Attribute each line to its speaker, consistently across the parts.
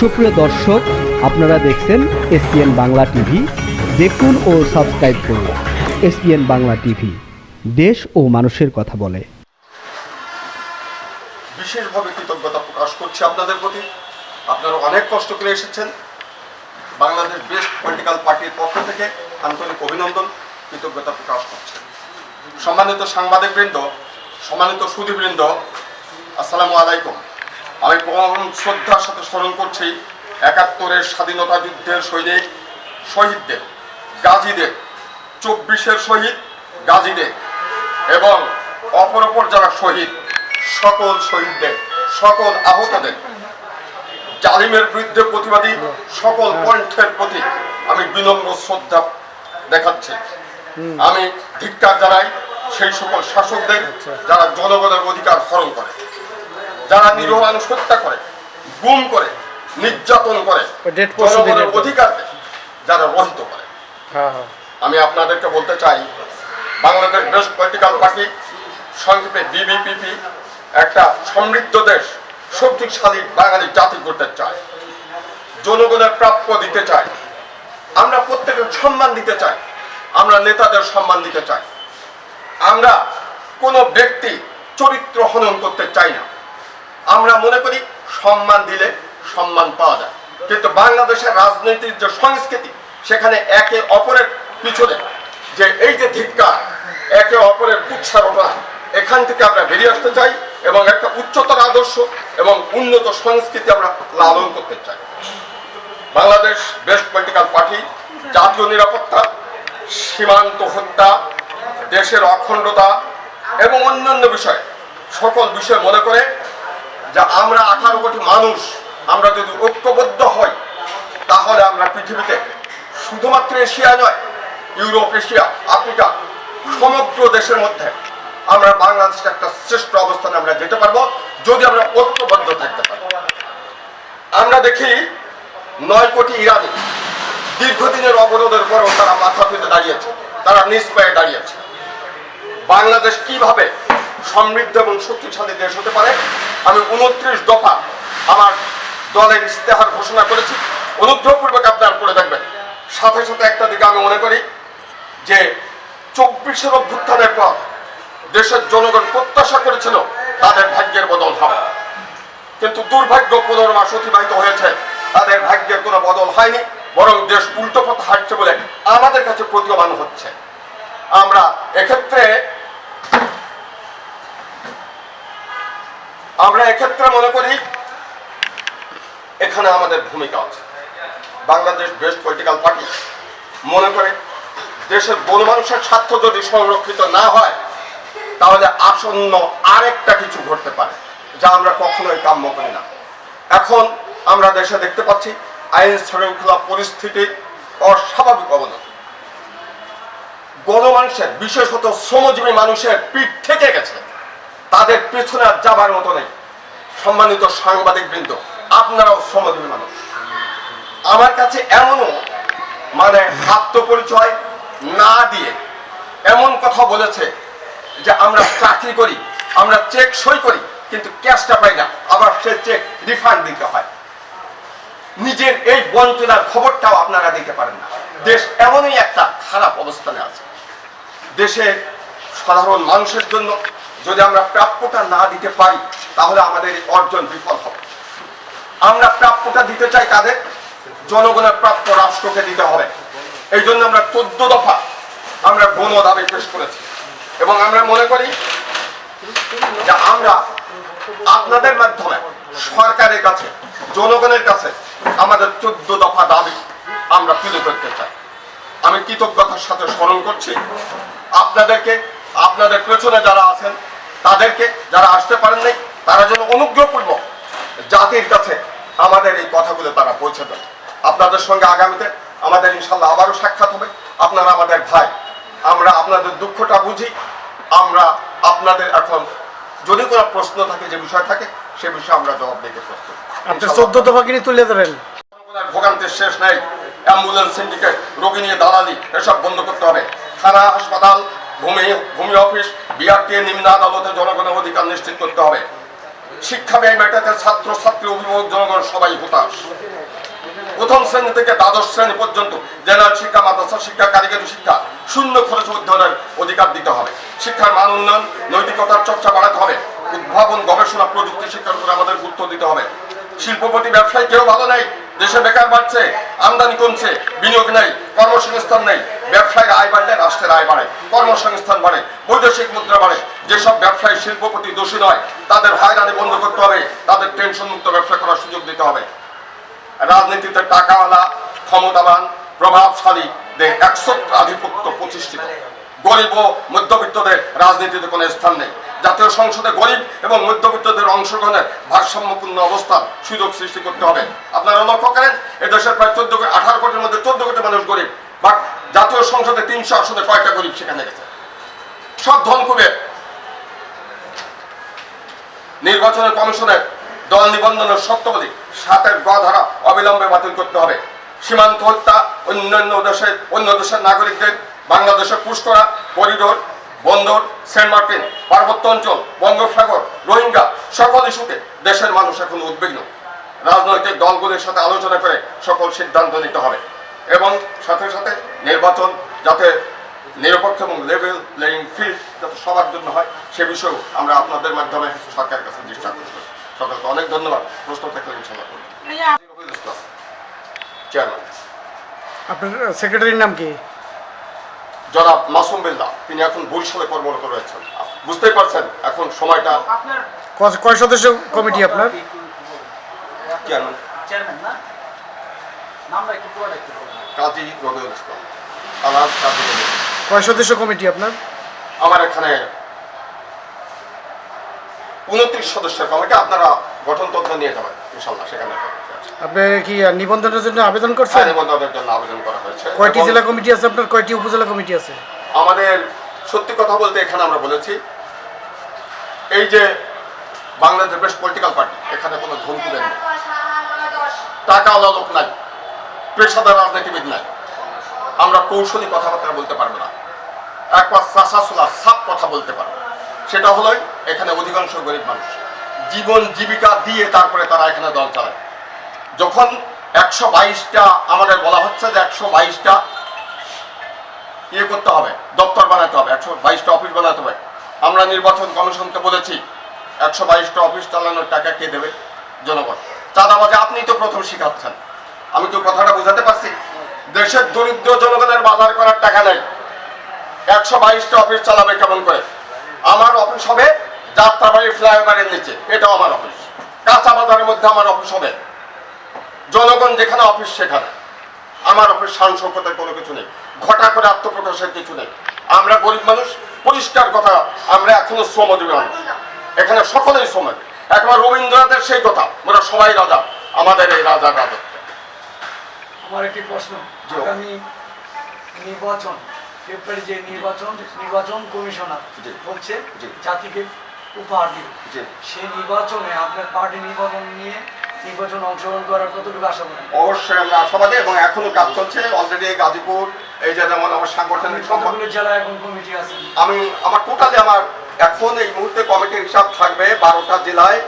Speaker 1: সুপ্রিয় দর্শক, আপনারা দেখছেন এসপিএন বাংলা টিভি। দেখুন ও সাবস্ক্রাইব করুন এসপিএন বাংলা টিভি। দেশ ও মানুষের কথা বলে।
Speaker 2: বিশেষভাবে কৃতজ্ঞতা প্রকাশ করছি আপনাদের প্রতি। আপনারা অনেক কষ্ট করে এসেছেন। বাংলাদেশ বেস্ট পলিটিক্যাল পার্টির পক্ষ থেকে আন্তরিক অভিনন্দন, কৃতজ্ঞতা প্রকাশ করছেন সম্মানিত সাংবাদিকবৃন্দ, সম্মানিত সুধীবৃন্দ, আসসালামু আলাইকুম। আমি পরম শ্রদ্ধার সাথে স্মরণ করছি একাত্তরের স্বাধীনতা যুদ্ধের সৈনিক শহীদদের গাজীদের চব্বিশের শহীদ গাজীদের এবং অপর অপর যারা শহীদ সকল শহীদদের সকল আহতদের জালিমের বিরুদ্ধে প্রতিবাদী সকল কণ্ঠের প্রতি আমি বিনম্র শ্রদ্ধা দেখাচ্ছি। আমি ধিক্কার জানাই সেই সকল শাসকদের যারা জনগণের অধিকার হরণ করে। যারা নিরহ মানুষ হত্যা করে গুম করে নির্যাতন করে জনগণের অধিকারকে যারা রহিত করে।
Speaker 3: হ্যাঁ হ্যাঁ।
Speaker 2: আমি আপনাদেরকে বলতে চাই বাংলাদেশ বেস্ট পলিটিক্যাল পার্টি সংক্ষেপে বিবিপিপি একটা সমৃদ্ধ দেশ শক্তিশালী বাঙালি জাতি করতে চায়। জনগণের প্রাপ্য দিতে চায়। আমরা প্রত্যেকের সম্মান দিতে চাই। আমরা নেতাদের সম্মান দিতে চাই। আমরা কোনো ব্যক্তি চরিত্র হনন করতে চাই না। আমরা মনে করি সম্মান দিলে সম্মান পাওয়া যায়। কিন্তু বাংলাদেশের রাজনীতির যে সংস্কৃতি, সেখানে একে অপরের পিছনে যে এই যে ধিক্কার, একে অপরের কুৎসারোপণা এখান থেকে আমরা বেরিয়ে আসতে চাই এবং একটা উচ্চতর আদর্শ এবং উন্নত সংস্কৃতি আমরা লালন করতে চাই। বাংলাদেশ বেস্ট পলিটিক্যাল পার্টি, জাতীয় নিরাপত্তা, সীমান্ত হত্যা, দেশের অখণ্ডতা এবং অন্যান্য বিষয় সকল বিষয় মনে করে যে আমরা আঠারো কোটি মানুষ, আমরা যদি ঐক্যবদ্ধ হই, তাহলে আমরা পৃথিবীতে শুধুমাত্র এশিয়া নয়, ইউরোপ, এশিয়া, আফ্রিকা, সমগ্র দেশের মধ্যে আমরা বাংলাদেশের একটা শ্রেষ্ঠ অবস্থানে আমরা যেতে পারব, যদি আমরা ঐক্যবদ্ধ থাকতে পারি। আমরা দেখি নয় কোটি ইরানি দীর্ঘদিনের অবরোধের পরেও তারা মাথা পেতে দাঁড়িয়েছে, তারা নিজ পায়ে দাঁড়িয়েছে। বাংলাদেশ কীভাবে সমৃদ্ধ এবং শক্তিশালী দেশ হতে পারে। আমি উনত্রিশ দফা আমার দলের ইস্তেহার ঘোষণা করেছি। অনুগ্রহপূর্বক আপনার করে দেখবেন। সাথে সাথে একটা দিকে আমি মনে করি যে চব্বিশের অভ্যুত্থানের পর দেশের জনগণ প্রত্যাশা করেছিল তাদের ভাগ্যের বদল হবে। কিন্তু দুর্ভাগ্য পনেরো মাস অতিবাহিত হয়েছে। তাদের ভাগ্যের কোনো বদল হয়নি। বরং দেশ উল্টো পথ হাঁটছে বলে আমাদের কাছে প্রতীয়মান হচ্ছে। আমরা এক্ষেত্রে আমরা এক্ষেত্রে মনে করি এখানে আমাদের ভূমিকা আছে। Bangladesh best political party. মনে করে দেশের গণমানুষের স্বার্থ যদি সংরক্ষিত না হয়, তাহলে আসন্ন আরেকটা কিছু ঘটতে পারে, যা আমরা কখনোই কাম্য করি না। এখন আমরা দেশে দেখতে পাচ্ছি আইন শৃঙ্খলা পরিস্থিতির অস্বাভাবিক অবনতি। গণমানুষের, বিশেষত শ্রমজীবী মানুষের পিঠ থেকে গেছে। পেছনে আর যাবার মতো নেই। সম্মানিত সাংবাদিক বৃন্দ আপনারাও শ্রমজীবী মানুষ আমার। কাছে এমনও মানে আত্মপরিচয় না দিয়ে এমন কথা বলেছে যে আমরা চাকরি করি, আমরা চেক সই করি, কিন্তু ক্যাশটা পাই না। আবার সে চেক রিফান্ড দিতে হয়। নিজের এই বঞ্চনার খবরটাও আপনারা দিতে পারেন না। দেশ এমনই একটা খারাপ অবস্থানে আছে। দেশের সাধারণ মানুষের জন্য যদি আমরা প্রাপ্যটা না দিতে পারি, তাহলে আমাদের এই অর্জন বিফল হবে। আমরা প্রাপ্যটা দিতে চাই তাদের জনগণের প্রাপ্য রাষ্ট্রকে দিতে হবে। এই জন্য আমরা চোদ্দ দফা আমরা গণ দাবি পেশ করেছি। এবং আমরা মনে করি যে আমরা আপনাদের মাধ্যমে, সরকারের কাছে, জনগণের কাছে আমাদের চোদ্দ দফা দাবি আমরা তুলে ধরতে চাই। আমি কৃতজ্ঞতার সাথে স্মরণ করছি। আপনাদেরকে আপনাদের পেছনে যারা আছেন তাদেরকে যারা আসতে পারেন নাই তারা যেন অনুগ্রহপূর্বক জাতির কাছে আমাদের এই কথাগুলো তারা পৌঁছে দেন। আপনাদের সঙ্গে আগামীতে আমাদের ইনশাল্লাহ আবারও সাক্ষাৎ হবে। আপনারা আমাদের ভাই আমরা আপনাদের দুঃখটা বুঝি আমরা আপনাদের এখন যদি কোনো প্রশ্ন থাকে যে বিষয় থাকে সে বিষয়ে আমরা জবাব দিতে প্রস্তুত।
Speaker 3: আপনি। চোদ্দ তুলে
Speaker 2: জনগণের ভোগান্তির শেষ নাই। অ্যাম্বুলেন্স সিন্ডিকেট রোগী নিয়ে দালালি এসব বন্ধ করতে হবে। থানা হাসপাতাল ভূমি ভূমি অফিস বিআরটি নিম্ন আদালতে জনগণের অধিকার নিশ্চিত করতে হবে। শিক্ষা ব্যয় মেটাতে ছাত্র ছাত্রী অভিভাবক জনগণ সবাই হতাশ। প্রথম শ্রেণি থেকে দ্বাদশ শ্রেণি পর্যন্ত জেনারেল শিক্ষা, মাদ্রাসা শিক্ষা, কারিগরি শিক্ষা শূন্য খরচ অধ্যয়নের অধিকার দিতে হবে। শিক্ষার মান উন্নয়ন, নৈতিকতার চর্চা বাড়াতে হবে। উদ্ভাবন, গবেষণা, প্রযুক্তি শিক্ষার উপর আমাদের গুরুত্ব দিতে হবে। শিল্পপতি, ব্যবসায়ী কেউ ভালো নেই, দেশে বেকার বাড়ছে, আমদানি কমছে, বিনিয়োগ নেই, কর্মসংস্থান নেই। ব্যবসায় আয় বাড়লে রাষ্ট্রের আয় বাড়ে, কর্মসংস্থান বাড়ে, বৈদেশিক মুদ্রা বাড়ে। যেসব ব্যবসায়ী শিল্পপতি দোষী নয়, তাদের হয়রানি বন্ধ করতে হবে, তাদের টেনশন মুক্ত ব্যবসা করার সুযোগ দিতে হবে। রাজনীতিতে টাকাওয়ালা, ক্ষমতাবান প্রভাবশালীদের একশত্র আধিপত্য প্রতিষ্ঠিত। গরিব ও মধ্যবিত্তদের রাজনীতিতে কোনো স্থান নেই। জাতীয় সংসদে গরিব এবং মধ্যবিত্তদের অংশগ্রহণের ভারসাম্যপূর্ণ অবস্থান সুযোগ সৃষ্টি করতে হবে। আপনারা লক্ষ্য করেন এদেশের প্রায় চোদ্দ কোটি আঠারো কোটির মধ্যে চোদ্দ কোটি মানুষ গরিব, বাট জাতীয় সংসদে তিনশো আসনে কয়টা গরিব সেখানে গেছে? সব ধন কুবের নির্বাচনের কমিশনের দল নিবন্ধনের শর্তাবলী সাতের গ ধারা অবিলম্বে বাতিল করতে হবে। সীমান্ত হত্যা, অন্যান্য দেশের অন্য দেশের নাগরিকদের, বাংলাদেশে পুশ করা করিডোর, বন্দর, সেন্ট মার্টিন, পার্বত্য অঞ্চল, বঙ্গোপসাগর, রোহিঙ্গা, সকল ইস্যুতে দেশের মানুষ এখন উদ্বিগ্ন। রাজনৈতিক দলগুলির সাথে আলোচনা করে সকল সিদ্ধান্ত নিতে হবে। এবং সাথে সাথে নির্বাচন যাতে নিরপেক্ষ এবং লেভেল প্লেয়িং ফিল্ড যাতে সবার জন্য হয় সে বিষয়েও আমরা আপনাদের মাধ্যমে সরকারের কাছে দৃষ্টি আকর্ষণ করি। সকলকে অনেক ধন্যবাদ। প্রশ্ন থাকলে ইনশাল্লাহ করব চেয়ারম্যান
Speaker 3: আপনার সেক্রেটারির নাম কি?
Speaker 2: জনাব মাসুম বিল্লাহ তিনি এখন বরিশালে কর্মরত রয়েছেন। বুঝতেই পারছেন এখন সময়টা
Speaker 3: ক- কয় সদস্য কমিটি আপনার?
Speaker 2: চেয়ারম্যান
Speaker 4: চেয়ারম্যান না? নামটা একটু।
Speaker 2: কাজী রবিউল ইসলাম আলাদ কাজী
Speaker 3: কয় সদস্য কমিটি আপনার?
Speaker 2: আমার এখানে উনত্রিশ সদস্যের কমিটি আপনারা গঠনতন্ত্র নিয়ে যাবেন ইনশাল্লাহ সেখানে
Speaker 3: আপনি কি নিবন্ধনের জন্য আবেদন করছেন?
Speaker 2: নিবন্ধনের জন্য আবেদন করা হয়েছে।
Speaker 3: কয়টি জেলা কমিটি আছে আপনার? কয়টি উপজেলা কমিটি আছে?
Speaker 2: আমাদের সত্যি কথা বলতে এখানে আমরা বলেছি এই যে বাংলাদেশ বেশ পলিটিক্যাল পার্টি এখানে কোনো ধমকি দেন নেই টাকাওয়ালা লোক নাই। পেশাদার রাজনীতিবিদ নাই। আমরা কৌশলী কথাবার্তা বলতে পারব না। একবার সাপ কথা বলতে পারব। সেটা হলোই এখানে অধিকাংশ গরিব মানুষ। জীবন জীবিকা দিয়ে তারপরে তারা এখানে দল চালায়। যখন একশো বাইশটা আমাদের বলা হচ্ছে যে একশো বাইশটা ইয়ে করতে হবে, দপ্তর বানাতে হবে, একশো বাইশটা অফিস বানাতে হবে। আমরা নির্বাচন কমিশনকে বলেছি, একশো বাইশটা অফিস চালানোর টাকা কে দেবে জনগণ? চাঁদাবাজে আপনি তো প্রথম শিখাচ্ছেন। আমি তো কথাটা বোঝাতে পারছি। দেশের দরিদ্র জনগণের বাজার করার টাকা নেই। একশো বাইশটা অফিস চালাবে কেমন করে? আমার অফিস হবে যাত্রাবাড়ি ফ্লাইওভারের নিচে। এটাও আমার অফিস। কাঁচা বাজারের মধ্যে আমার অফিস হবে। জনগণ যেখানে অফিস সেখানে। আমার অফিস শান কোনো কিছু নেই। ঘটা করে আত্মপ্রকাশের কিছু নেই। আমরা গরিব মানুষ, পরিষ্কার কথা, আমরা এখনও শ্রমজীবী মানুষ। এখানে সকলেই শ্রমিক একবার রবীন্দ্রনাথের সেই কথা, ওরা সবাই রাজা। আমাদের এই রাজা রাজা।
Speaker 4: আমার একটি প্রশ্ন। আগামী নির্বাচন ফেব্রুয়ারি যে নির্বাচন নির্বাচন কমিশনার। বলছে। জাতিকে উপহার দিবে। সেই নির্বাচনে আপনার পার্টি নির্বাচন নিয়ে নির্বাচন অংশগ্রহণ করার কতটুকু আশা করেন?
Speaker 2: অবশ্যই আমরা আশাবাদী এবং এখনও কাজ চলছে। অলরেডি গাজীপুর এই যে যেমন আমার সাংগঠনিক
Speaker 4: জেলায় এখন কমিটি আছে?
Speaker 2: আমি আমার টোটালি আমার এখন এই মুহূর্তে কমিটির হিসাব থাকবে বারোটা জেলায়।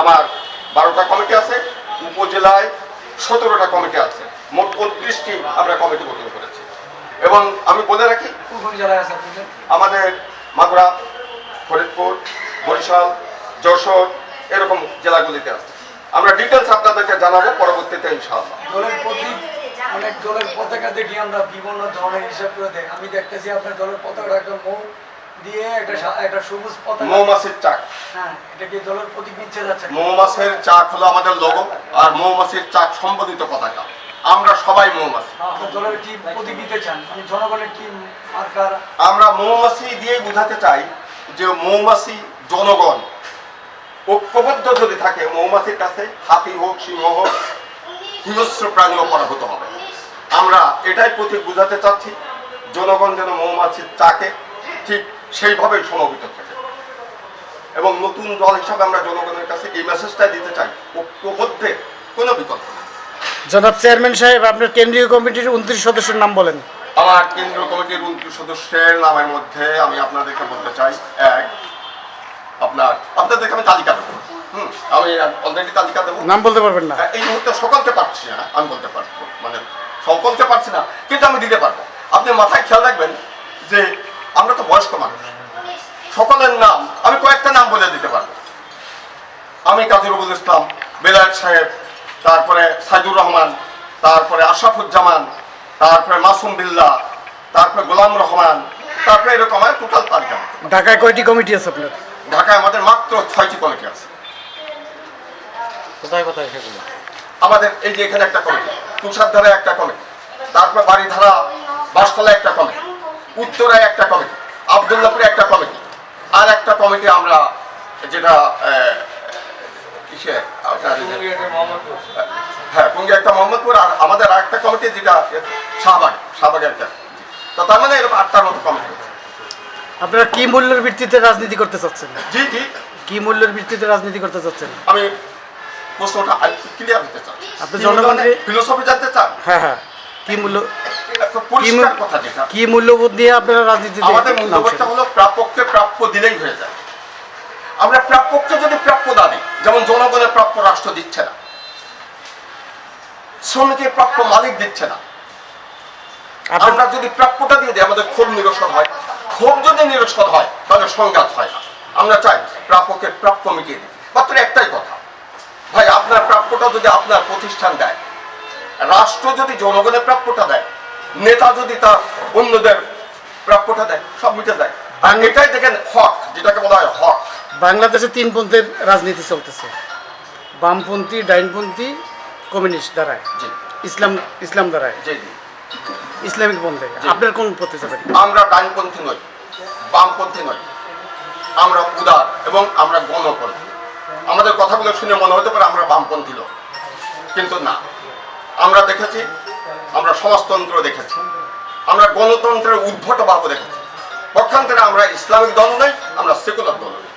Speaker 2: আমার বারোটা কমিটি আছে উপজেলায় সতেরোটা কমিটি আছে। মোট আমরা কমিটি গঠন করেছি। এবং আমি বলে রাখি আমাদের মাগুরা ফরিদপুর বরিশাল যশোর এরকম জেলাগুলিতে আছে। আমরা ডিটেলস আপনাদেরকে জানাব পরবর্তীতে ইনশাআল্লাহ।
Speaker 4: দলের প্রতীক অনেক দলের পতাকা দেখি আমরা বিভিন্ন ধরনের হিসাব করে দেখ। আমি দেখতেছি আপনার দলের পতাকাটা একটা মৌ দিয়ে একটা একটা সবুজ পতাকা।
Speaker 2: মৌমাছির চাক।
Speaker 4: হ্যাঁ এটা কি দলের প্রতীক নিচ্ছে যাচ্ছে?
Speaker 2: মৌমাছির চাক হলো আমাদের লোগো আর মৌমাছির চাক সম্বোধিত পতাকা। আমরা সবাই মৌমাছি। আমরা মৌমাছি দিয়েই বোঝাতে চাই যে মৌমাছি জনগণ ঐক্যবদ্ধ যদি থাকে মৌমাছির কাছে হাতি হোক সিংহ হোক হিংস্র প্রাণীও পরাভূত হবে। আমরা এটাই প্রতীক বোঝাতে চাচ্ছি জনগণ যেন মৌমাছির চাকে ঠিক সেইভাবেই সমবেত থাকে। এবং নতুন দল হিসাবে আমরা জনগণের কাছে এই মেসেজটাই দিতে চাই ঐক্যবদ্ধে কোনো বিকল্প
Speaker 3: জনাব চেয়ারম্যান সাহেব আপনার কেন্দ্রীয় কমিটির উনত্রিশ সদস্যের নাম বলেন।
Speaker 2: আমার কেন্দ্রীয় কমিটির উনত্রিশ সদস্যের নামের মধ্যে আমি আপনাদেরকে বলতে চাই এক আপনার আপনাদেরকে আমি তালিকা দেবো। হুম আমি অলরেডি তালিকা দেবো।
Speaker 3: নাম বলতে পারবেন না।
Speaker 2: হ্যাঁ, এই মুহূর্তে সকলকে পারছি না আমি বলতে পারব মানে সকলকে পারছি না কিন্তু আমি দিতে পারব। আপনি মাথায় খেয়াল রাখবেন যে আমরা তো বয়স্ক মানুষ। সকলের নাম আমি কয়েকটা নাম বলে দিতে পারব। আমি কাজী রবুল ইসলাম বেলায়েত সাহেব তারপরে সাইদুর রহমান তারপরে আশরাফুজ্জামান তারপরে মাসুম বিল্লাহ তারপরে গোলাম রহমান তারপরে এরকম আমার টোটাল তালিকা
Speaker 3: ঢাকায় কয়টি কমিটি আছে আপনার?
Speaker 2: ঢাকায় আমাদের মাত্র ছয়টি কমিটি আছে।
Speaker 3: কোথায় কোথায় সেগুলো?
Speaker 2: আমাদের এই যে এখানে একটা কমিটি তুষারধারে একটা কমিটি তারপরে বাড়িধারা বাসতলায় একটা কমিটি উত্তরায় একটা কমিটি আবদুল্লাপুরে একটা কমিটি আর একটা কমিটি আমরা যেটা আহ, কিসে আপনার এই যে- হ্যাঁ একটা মোহাম্মদপুর আর আমাদের আর একটা কমিটি যেটা শাহবাগ শাহবাগে একটা। তো তার মানে এরকম আটটার মতো কমিটি
Speaker 3: আপনারা কি মূল্যের ভিত্তিতে রাজনীতি করতে চাচ্ছেন?
Speaker 2: জি জি।
Speaker 3: কি মূল্যের ভিত্তিতে রাজনীতি করতে চাচ্ছেন?
Speaker 2: আমি প্রশ্নটা ক্লিয়ার হতে চান
Speaker 3: আপনি জনগণকে-
Speaker 2: ফিলোসফি জানতে চান?
Speaker 3: হ্যাঁ হ্যাঁ। কি মূল্য
Speaker 2: কথা
Speaker 3: কি মূল্যবোধ নিয়ে আপনারা রাজনীতিতে
Speaker 2: আমাদের মূল্যবোধটা হলো প্রাপককে প্রাপ্য দিলেই হয়ে যায়। আমরা প্রাপককে যদি প্রাপ্য দিই যেমন জনগণের প্রাপ্য রাষ্ট্র দিচ্ছে না শ্রমিকের প্রাপ্য মালিক দিচ্ছে না। আমরা যদি প্রাপ্যটা দিয়ে দিই আমাদের ক্ষোভ নিরসন হয়। ক্ষোভ যদি নিরসন হয় তাহলে সংঘাত হয় না। আমরা চাই প্রাপকের প্রাপ্য মিটিয়ে দিই মাত্র একটাই কথা। ভাই আপনার প্রাপ্যটা যদি আপনার প্রতিষ্ঠান দেয় রাষ্ট্র যদি জনগণের প্রাপ্যটা দেয় নেতা যদি তার অন্যদের প্রাপ্যটা দেয় সব মিটে দেয় আর এটাই দেখেন হক যেটাকে বলা হয় হক।
Speaker 3: বাংলাদেশে তিন পন্থের রাজনীতি চলতেছে। বামপন্থী ডাইনপন্থী কমিউনিস্ট দ্বারায়
Speaker 2: জি।
Speaker 3: ইসলাম ইসলাম
Speaker 2: জি
Speaker 3: ইসলামিক পন্থে। আপনার কোন পথে যাবেন?
Speaker 2: আমরা ডাইনপন্থী নই বামপন্থী নই। আমরা উদার এবং আমরা গণপন্থী। আমাদের কথাগুলো শুনে মনে হতে পারে আমরা বামপন্থী লোক কিন্তু না। আমরা দেখেছি আমরা সমাজতন্ত্র দেখেছি আমরা গণতন্ত্রের উদ্ভট ভাব দেখেছি। পক্ষান্তরে আমরা ইসলামিক দল নই আমরা সেকুলার দল নই।